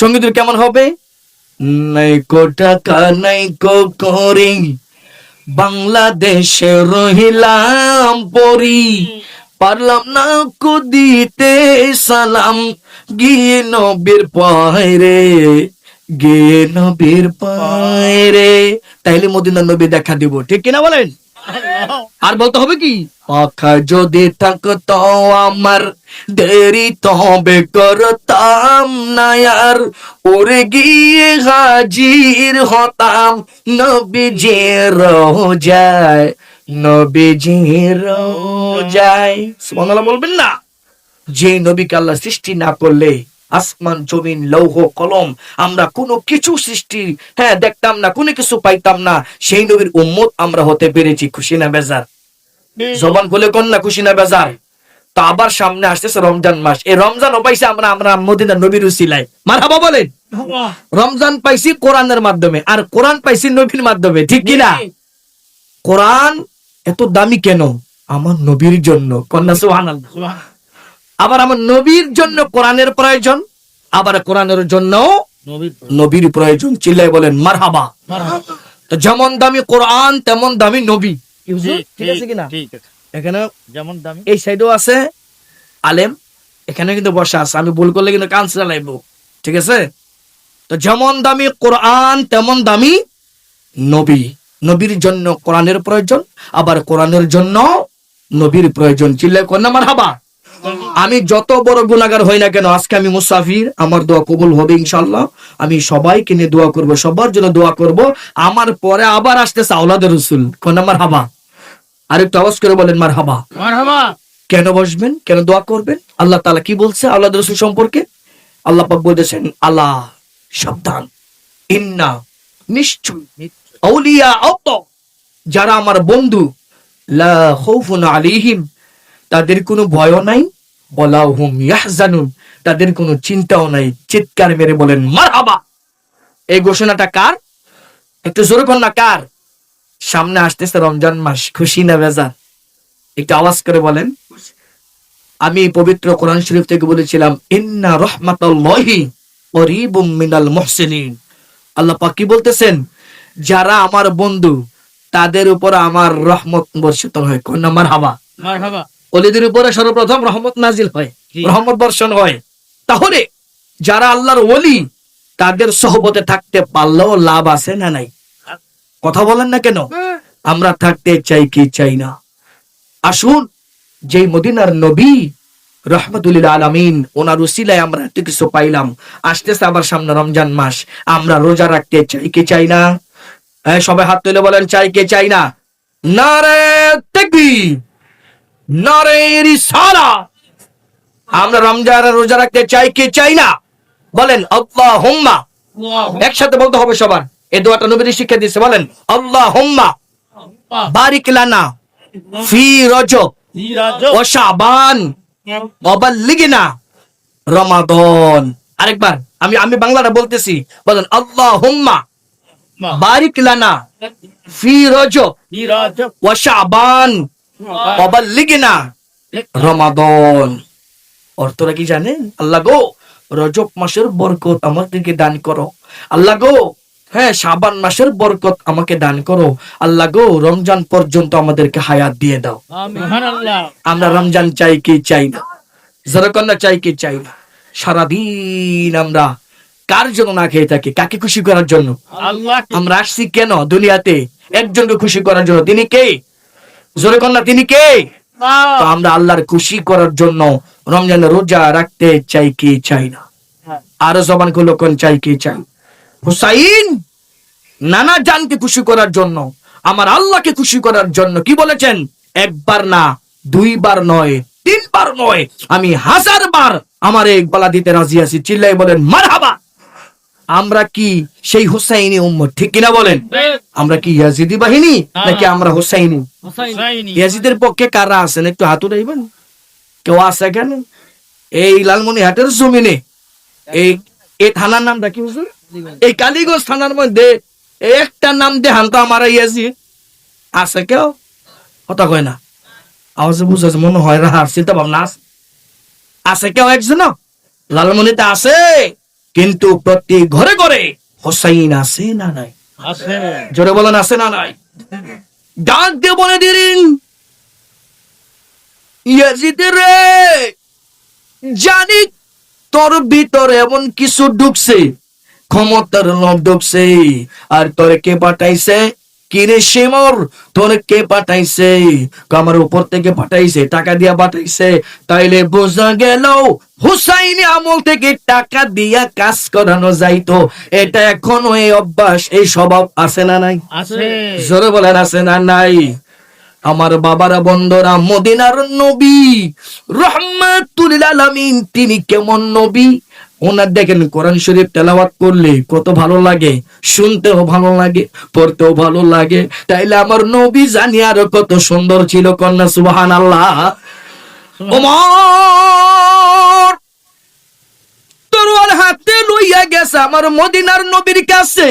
সঙ্গীতের কেমন হবে? বাংলাদেশে রহিলাম পরি। পারলাম না কুদিতে সালাম। গিয়ে নবীর পায়রে, গিয়ে নবীর পায়রে। তাইলে মদিনা নবী দেখা দিব, ঠিক কিনা বলেন? আর বলতে হবে কি? পাখা যদি থাকতো আমার দেরি তবে করতাম না আর। উড়ে গিয়ে হাজির হতাম নবীজি রোজায় নবীজি রোজায়। সুবহানাল্লাহ বলবেন না। যে নবীকে আল্লাহ সৃষ্টি না করলে আসমান জমিন লৌহ কলম আমরা কোনো কিছু সৃষ্টি হ্যাঁ দেখতাম না কোনো কিছু পাইতাম না সেই নবীর উম্মত আমরা হতে পেরেছি খুশি না বেজার? জবান খুলে কোন না খুশি না বেজার? তো আবার সামনে আসতেছে রমজান মাস। এই রমজান পাইছে আমরা আমরা মদিনা নবীর উসিলায়। মারহাবা বলেন। রমজান পাইছি কোরআনের মাধ্যমে আর কোরআন পাইছি নবীর মাধ্যমে ঠিক কিনা? কোরআন এত দামি কেন? আমার নবীর জন্য কন্যা সুবহানাল্লাহ। আবার আমার নবীর জন্য কোরআনের প্রয়োজন? আবার কোরআনের জন্য নবীর প্রয়োজন। চিল্লাই বলেন মারহাবা। তো যেমন দামি কোরআন তেমন দামি নবী। কি ঠিক আছে কিনা? এখানে যেমন দামি। এই সাইডেও আছে আলেম। এখানে কিন্তু বসা আছে। আমি ভুল করলে কিন্তু কান চালাইব ঠিক আছে? তো যেমন দামি কোরআন তেমন দামি নবী। নবীর জন্য কোরআনের প্রয়োজন আবার কোরআনের জন্য নবীর প্রয়োজন। চিল্লাই কন্যা মার হাবা আমি যত বড় গুণাগার হই না কেন আজকে আমি মুসাফির আমার দোয়া কবুল হবে ইনশাল্লাহ আমি সবাইকে নিয়ে দোয়া করব সবার জন্য দোয়া করব। আমার পরে আবার আসতেছে আওলাদের রসুল। কন্যা মার হাবা আরেকটু আওয়াজ করে বলেন মার হাবা কেন বসবেন? কেন দোয়া করবেন? আল্লাহ তালা কি বলছে আল্লাহ রসুল সম্পর্কে? আল্লাহ পাক বলেছেন আল্লাহ সাবধান। ইন্না নিশ্চয় আউলিয়া যারা আমার বন্ধু লা আলাইহিম তাদের কোনো ভয়ও নাই বলা হুম ইয়াহজানুন। তাদের কোনো চিন্তাও নাই। চিৎকার মেরে বলেন, মারহাবা! এই ঘোষণাটা কার? একটু জোরে কর না, কার? সামনে আসতেছে রমজান মাস, খুশি না বেজার? একটু আওয়াজ করে বলেন। আমি পবিত্র কোরআন শরীফ থেকে বলেছিলাম, ইন্না রহমাতাল্লাহি করিবুম মিনাল মুহসিনিন। আল্লাহ পাক কি বলতেছেন? যারা আমার বন্ধু, তাদের উপর আমার রহমত বর্ষিত হয়। কোন নাম্বার হাবা মারহাবা। অলিদের উপরে সর্বপ্রথম রহমত নাজিল হয়। রহমত বর্ষণ হয়। তাহলে যারা আল্লাহর ওলি তাদের সহবতে থাকতে পারলেও লাভ আছে না নাই? কথা বলেন না কেন? আমরা থাকতে চাই কি চাই না? আসুন যেই মদিনার নবী রহমতুল্লিল আলামিন ওনার উসিলায় আমরা এত কিছু পাইলাম। আসতেছে আবার সামনে রমজান মাস। আমরা রোজা রাখতে চাই কি চাই না? হ্যাঁ সবাই হাত তুলে বলেন চাই কে চাই না? আমরা রমজান রোজা রাখতে চাই কি চাই না? বলেন আল্লাহ হুম্মা একসাথে বলতে হবে সবার। এই দোয়াটা নবীর শিক্ষা দিচ্ছে বলেন আল্লাহ। হুম্মা বারিক লানা ফি রজব ও শাবান। অবাল্লিগিনা রমাদন। আরেকবার আমি আমি বাংলাটা বলতেছি। বলেন আল্লাহ। হুম্মা বারিক লানা ফি রজব। ও শাবান। অবাল্লিগিনা রমাদন অর্থটা কি জানেন আল্লাহ গো রজব মাসের বরকত আমাদেরকে দান করো? আল্লাহ গো হ্যাঁ শাবান মাসের বরকত আমাকে দান করো। আল্লাহ গো রমজান পর্যন্ত আমাদেরকে হায়াত দিয়ে দাও। আমরা রমজান চাই কি চাই না? জরকন্যা চাই কি চাই না? সারাদিন আমরা কার জন্য না খেয়ে থাকি? কাকে খুশি করার জন্য? আমরা আসছি কেন দুনিয়াতে? একজনকে খুশি করার জন্য। তিনি কে? জোরে কন্যা তিনি কে? তো আমরা আল্লাহর খুশি করার জন্য রমজানে রোজা রাখতে চাই কি চাই না? আরও জবানগুলো কোন চাই কি চাই? হুসাইন নানা জানকে খুশি করার জন্য আমার আল্লাহকে খুশি করার জন্য কি বলেছেন? একবার না দুইবার নয় তিনবার নয় আমি হাজার বার আমার এই গলা দিতে রাজি আছি। চিল্লাই বলেন মারহাবা। আমরা কি সেই হুসাইনি উম্মত ঠিক কিনা বলেন? আমরা কি ইয়াজিদি বাহিনী নাকি আমরা হুসাইনি? ইয়াজিদের পক্ষে কারা আছেন? একটু হাত উঠাইবেন কেউ আছে এখানে? এই লালমনি হাটের জমিনে। এই এই থানার নামটা কি হুজুর? এই কালীগঞ্জ থানার মধ্যে একটা নাম দিয়ে হানতো আমার ইয়াজি আছে কেউ? কথা কয় না। আওয়াজে বুঝেছে মনে হয় রাহার চিন্তা ভাবনা আছে। আছে কেউ একজন লালমনিতে আছে? কিন্তু প্রতি ঘরে ঘরে হোসাইন আছে না নাই? আছে। জোরে বলেন আছে না নাই? ডাক দিয়ে বলে দিলেন রে জানি তোর ভিতরে এমন কিছু ঢুকছে ক্ষমতার লোভ ঢুকছে আর তোরে কে পাঠাইছে? কিরে শিমর তোর কে পাঠাইছে? আমার উপর থেকে পাঠাইছে টাকা দিয়া পাঠাইছে তাইলে বোঝা গেল হুসাইনি আমল থেকে টাকা দিয়া কাজ করানো যাইতো। এটা এখনও এই অভ্যাস এই স্বভাব আছে না নাই? আছে। জোরে বলেন আছে না নাই? আমার বাবারা বন্ধরা মদিনার নবী রহমাতুল আলামিন তিনি কেমন নবী? ওনার দেখেন কোরআন শরীফ তেলাওয়াত করলে কত ভালো লাগে শুনতেও ভালো লাগে পড়তেও ভালো লাগে। তাইলে আমার নবী জানি আরও কত সুন্দর ছিল কন্যা সুবহান আল্লাহ ওমর তরোয়াল হাতে লইয়া গেছে আমার মদিনার নবীর কাছে।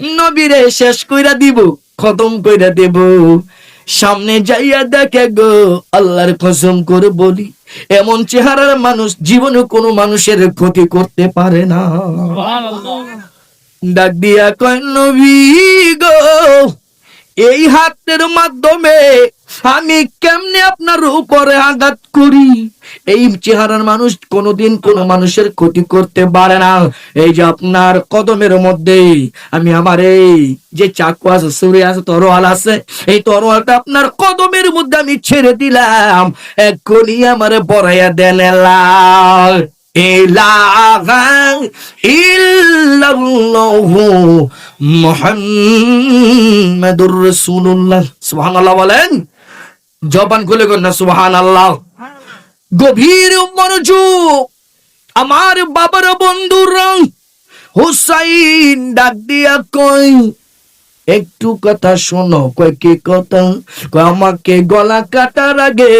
নবীরে শেষ কইরা দিব খতম কইরা দেব। সামনে যাইয়া দেখে গো আল্লাহর কসম করে বলি এমন চেহারার মানুষ জীবনে কোনো মানুষের ক্ষতি করতে পারে না। ডাক দিয়া কয় নবী গো এই হাতের মাধ্যমে আমি কেমনে আপনার উপরে আঘাত করি? এই চেহারার মানুষ কোনোদিন কোনো মানুষের ক্ষতি করতে পারে না। এই যে আপনার কদমের মধ্যে আমি আমার এই যে চাকু আছে, সুরে আছে, তরোয়াল আছে, এই তরোয়ালটা আপনার কদমের মধ্যে আমি ছেড়ে দিলাম। এখনই আমার পড়াইয়া দেন ইলাহা ইল্লাল্লাহু মুহাম্মাদুর বলেন জবান খুলে কর না সুবহানাল্লাহ। গভীর মনোযোগ আমার বাবার বন্ধুরা হুসাইন ডাক দিয়া কই একটু কথা শোনো কয় কি কথা? কয় আমাকে গলা কাটার আগে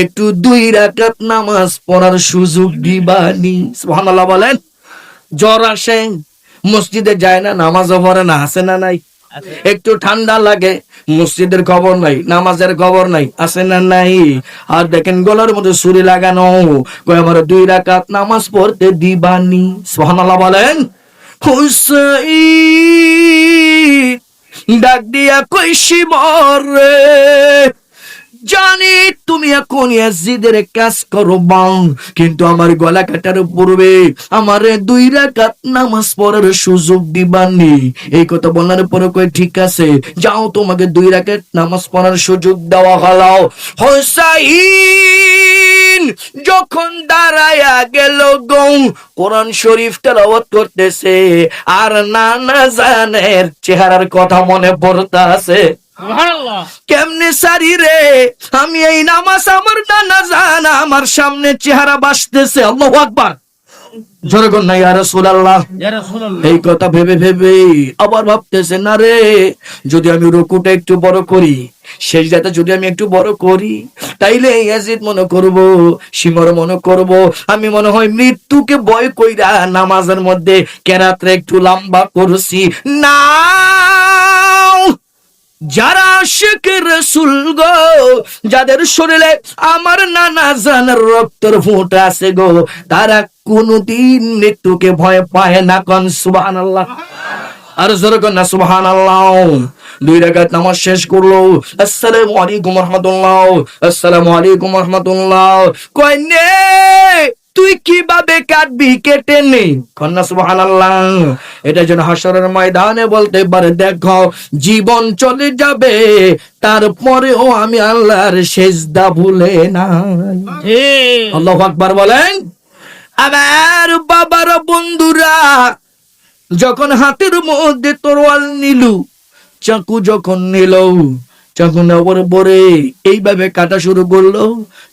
একটু দুই রাকাত নামাজ পড়ার সুযোগ দিবানি। সুবহানাল্লাহ বলেন জ্বর আসে মসজিদে যায় না নামাজও পড়ে না আছে না নাই? একটু ঠান্ডা লাগে মসজিদের খবর নাই, নামাজের খবর নাই, আছে না নাই? আর দেখেন গলার মধ্যে সুরি লাগানো। আমার দুই রাকাত নামাজ পড়তে দিবানি। সোহানাল্লাহ বলেন হুসাই ডাক দিয়া কই শিবর রে জানি তুমি এখন ইয়াজিদের কাজ করো বাং কিন্তু আমার গলা কাটার পূর্বে আমার দুই রাকাত নামাজ পড়ার সুযোগ দিবানি। এই কথা বলার পরে কই ঠিক আছে, যাও তোমাকে দুই রাকাত নামাজ পড়ার সুযোগ দেওয়া হলো। হোসাইন যখন দাঁড়ায়া গেল গৌ কোরআন শরীফ তেলাওয়াত করতেছে, আর নানা জানের চেহারার কথা মনে পড়তাছে। সুবহানাল্লাহ কেমনে সারি রে? আমি এই নামাজ আমার নানা জানা আমার সামনে চেহারা বাসতেছে। আল্লাহ আকবার। এই কথা ভেবে ভেবে আবার ভাবতেছে না রে যদি আমি রুকুটা একটু বড় করি শেষ যদি আমি একটু বড় করি তাইলে ইয়াজিদ মনে করব সিমর মনে করব। আমি মনে হয় মৃত্যুকে ভয় কইরা নামাজের মধ্যে কেরাত্রে একটু লম্বা করছি। না! যারা শেখ রসুল গো, যাদের শরীরে আমার নানা জানার রক্তের ফোঁটা আছে গো, তারা কোনদিন মৃত্যুকে ভয় পায় না কন সুবাহান আল্লাহ আর জোরে কন না সুবাহান আল্লাহ দুই রাকাত নামাজ শেষ করল। আসসালামু আলাইকুম রহমতুল্লাহ। আসসালামু আলাইকুম রহমতুল্লাহ। কয় তুই কীভাবে কাটবি কেটে নে? কন্যা সুবহান এটা যেন হাসরের ময়দানে বলতে পারে দেখো জীবন চলে যাবে তারপরেও আমি আল্লাহর সেজদা ভুলে না আল্লাহ আকবার বলেন আমার বাবার বন্ধুরা যখন হাতের মধ্যে তরোয়াল নিলু চাকু যখন নিল চাকু নেওয়ার পরে এইভাবে কাটা শুরু করল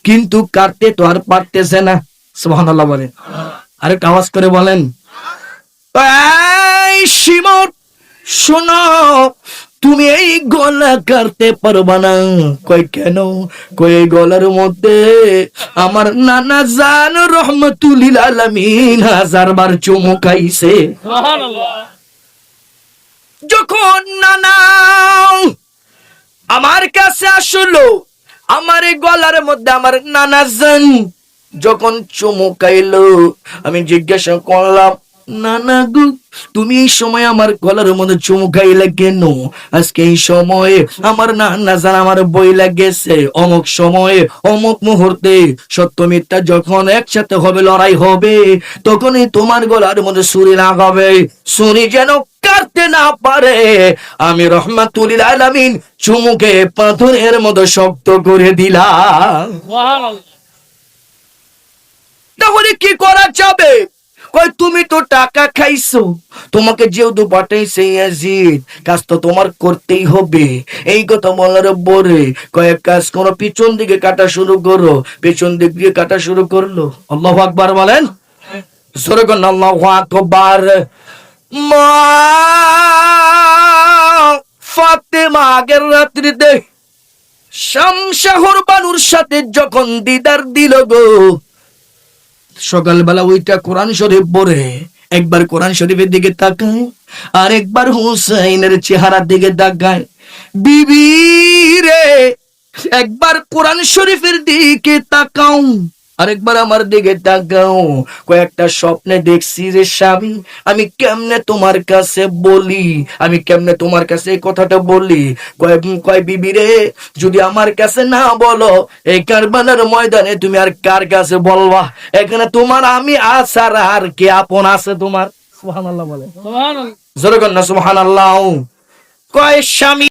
কিন্তু কাটতে তো আর পারতেছে না। সুবহানাল্লাহ বলেন। আরেকটা আওয়াজ করে বলেন শিমর শোনো তুমি এই গলা কাটতে পারবা না। কই কেন? কই গলার মধ্যে? আমার নানা জান রহমতুলিল আলামিন হাজার বার চুমুকাইছে সুবহানাল্লাহ। যখন নানা আমার কাছে আসলো আমার এই গলার মধ্যে আমার নানা জান যখন চুমুকাইলো আমি জিজ্ঞাসা করলাম না না গো, তুমি এই সময় আমার গলার মধ্যে চুমুকাইলে কেন? আজকে এই সময়ে আমার জান আমার বই লাগেছে অমুক সময়ে, অমুক মুহূর্তে সত্য মিথ্যা যখন একসাথে হবে, লড়াই হবে, তখনই তোমার গলার মধ্যে সুরি লাগাবে সুরি যেন কাটতে না পারে। আমি রহমাতুলিল আলামিন চুমুকে পাথরের মতো শক্ত করে দিলাম। তাহলে কি করা যাবে? তুমি তো টাকা খাইছো। তোমাকে যেহেতু কাজ তো তোমার করতেই হবে। এই কথা বলার পরে কয়েক কাজ করো, পিছন দিকে কাটা শুরু করো। পিছন দিক দিয়ে কাটা শুরু করল। আল্লাহ আকবার বলেন। জোরে আল্লাহ আকবার। মা ফাতেমা আগের রাত্রিতে শামশাহর বানুর সাথে যখন দিদার দিল গো সকালবেলা ওইটা কোরআন শরীফ পরে একবার কোরআন শরীফের দিকে তাকায়, আর একবার হুসাইনের চেহারার দিকে তাকায়। বিবি রে, একবার কোরআন শরীফের দিকে তাকাও। আরেকবার আমার দিকে তাকাও কয়েকটা স্বপ্নে দেখছি রে স্বামী। আমি কেমনে তোমার কাছে বলি? আমি কেমনে তোমার কাছে এই কথাটা বলি? কয় কয় বিবি রে যদি আমার কাছে না বলো এই কারবালার ময়দানে তুমি আর কার কাছে বলবা? এখানে তোমার আমি আসার আর কে আপন আছে তোমার? সুবহানাল্লাহ বলে। সুবহানাল্লাহ। জোরে কর না সুবহানাল্লাহ। কয় স্বামী